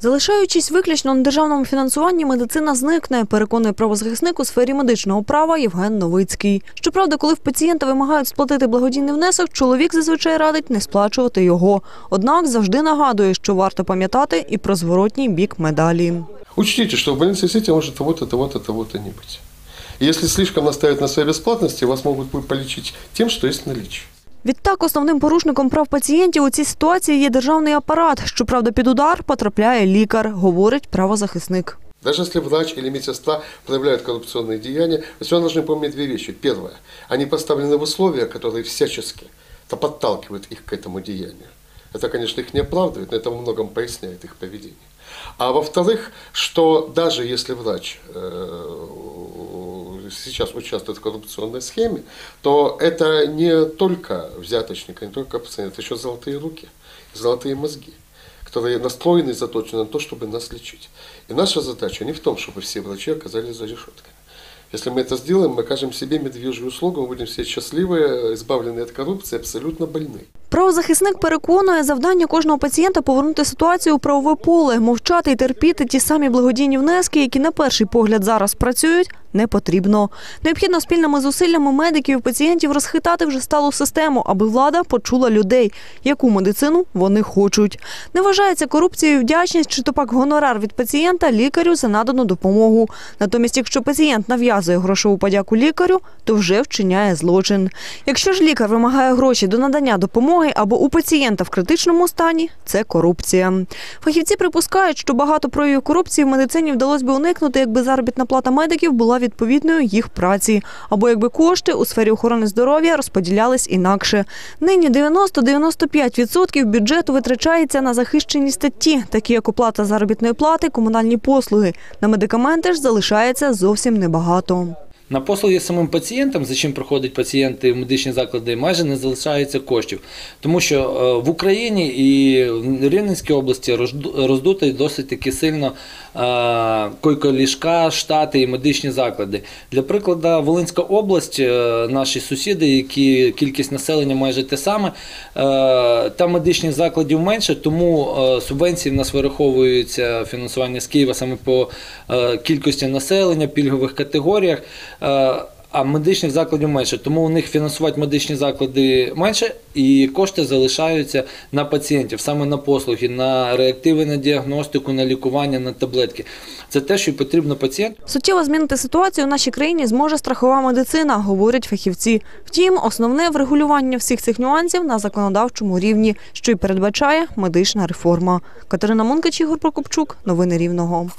Залишаючись виключно на державному фінансуванні, медицина зникне, переконує правозахисник у сфері медичного права Євген Новицький. Щоправда, коли в пацієнта вимагають сплатити благодійний внесок, чоловік зазвичай радить не сплачувати його. Однак завжди нагадує, що варто пам'ятати і про зворотній бік медалі. Учтите, что в больнице Сити может того-то, того-то, того-то не. И слишком наставить на своей бесплатности, вас полечить тем, что есть в наличии. Відтак, основним порушником прав пацієнтів у цій ситуації є державний апарат. Щоправда, під удар потрапляє лікар, говорить правозахисник. Даже если врач или медсестра проявляют коррупционные деяния, вы все равно должны помнить две вещи. Первое, они поставлены в условия, которые всячески то подталкивают их к этому деянию. Это, конечно, их не оправдывает, но это во многом поясняет их поведение. А во-вторых, что даже если врач э, сейчас участвует в коррупционной схеме, то это не только взяточник, не только пациент, это еще золотые руки, золотые мозги которые настроены и заточены на то, чтобы нас лечить. И наша задача не в том, чтобы все врачи оказались за решетками. Если мы это сделаем, мы окажем себе медвежью услугу, мы будем все счастливые, избавленные от коррупции, абсолютно больны. Правозахисник переконує, завдання кожного пацієнта повернути ситуацію у правове поле, мовчати і терпіти ті самі благодійні внески, які на перший погляд зараз працюють, не потрібно. Необхідно спільними зусиллями медиків і пацієнтів розхитати вже сталу систему, аби влада почула людей, яку медицину вони хочуть. Не вважається корупцією вдячність чи то пак гонорар від пацієнта лікарю за надану допомогу. Натомість, якщо пацієнт нав'язує грошову подяку лікарю, то вже вчиняє злочин. Якщо ж лікар вимагає гроші до надання допомоги або у пацієнта в критичному стані, це корупція. Фахівці припускають, що багато проявів корупції в медицині вдалося би уникнути, якби заробітна плата медиків була відповідною їх праці, або якби кошти у сфері охорони здоров'я розподілялись інакше. Нині 90-95% бюджету витрачається на захищені статті, такі як оплата заробітної плати, комунальні послуги. На медикаменти ж залишається зовсім небагато. На послуги самим пацієнтам, за чим проходять пацієнти в медичні заклади, майже не залишається коштів, тому що е, в Україні і в Рівненській області розду- роздуті досить таки сильно е, койко-ліжка, штати і медичні заклади. Для прикладу, Волинська область, е, наші сусіди, які кількість населення майже те саме, там медичних закладів менше, тому субвенції в нас вираховуються фінансування з Києва саме по кількості населення, пільгових категоріях. Е, А медичних закладів менше, тому у них фінансувати медичні заклади менше, і кошти залишаються на пацієнтів, саме на послуги, на реактиви, на діагностику, на лікування, на таблетки. Це те, що потрібно пацієнту. Суттєво змінити ситуацію в нашій країні зможе страхова медицина, говорять фахівці. Втім, основне врегулювання всіх цих нюансів на законодавчому рівні, що й передбачає медична реформа. Катерина Мункач, Ігор Прокопчук. Новини Рівного.